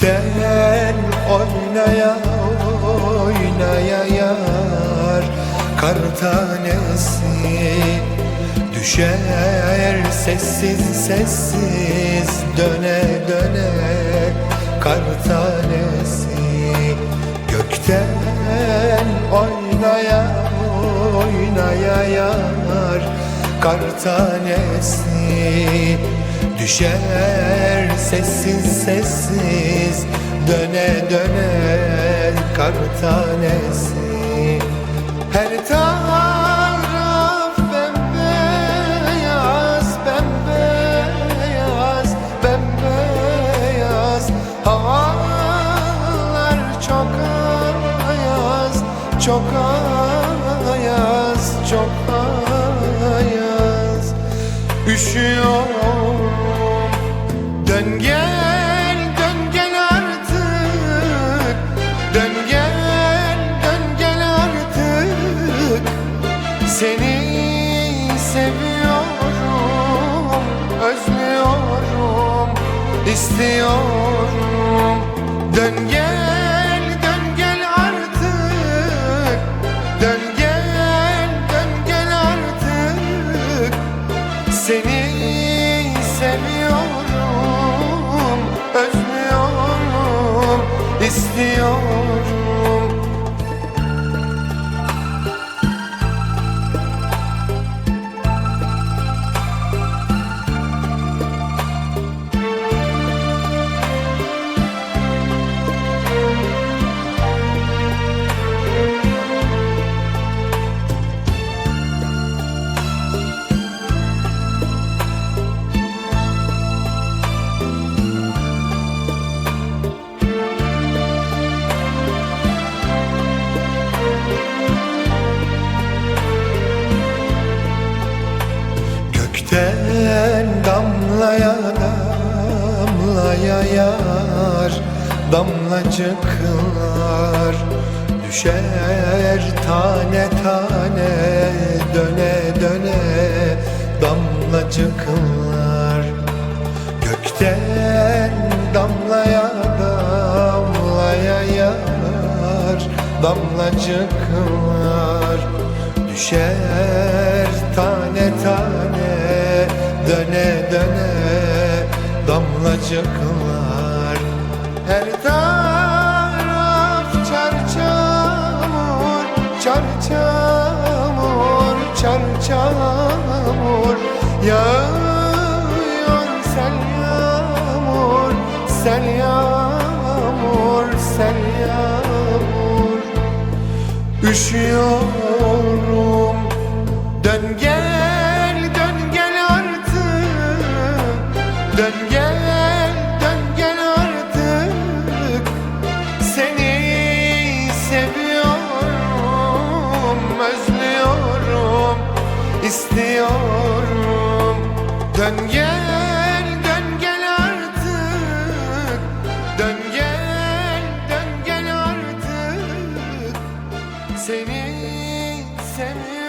Gökten oynaya oynaya yar. Kar tanesi Düşer sessiz sessiz Döne döne. Kar tanesi Gökten oynaya oynaya yar. Kar tanesi Düşer sessiz sessiz Döne döne kar tanesi. Her taraf bembeyaz Bembeyaz, bembeyaz. Havalar çok ayaz Çok ayaz, çok ayaz. Üşüyorum istiyorum. Dön gel, dön gel artık. Dön gel, dön gel artık. Seni seviyorum, özlüyorum, istiyorum. Gökten damlaya damlaya yar Damlacıklar düşer tane tane Döne döne damlacıklar Gökten damlaya damlaya yar Damlacıklar düşer damlacıklar Her taraf çarçamur Çarçamur, çarçamur Yağıyor sel yağmur Sel yağmur, sel yağmur. Üşüyorum Dön gel, dön gel artık. Dön gel, dön gel artık. Seni seviyorum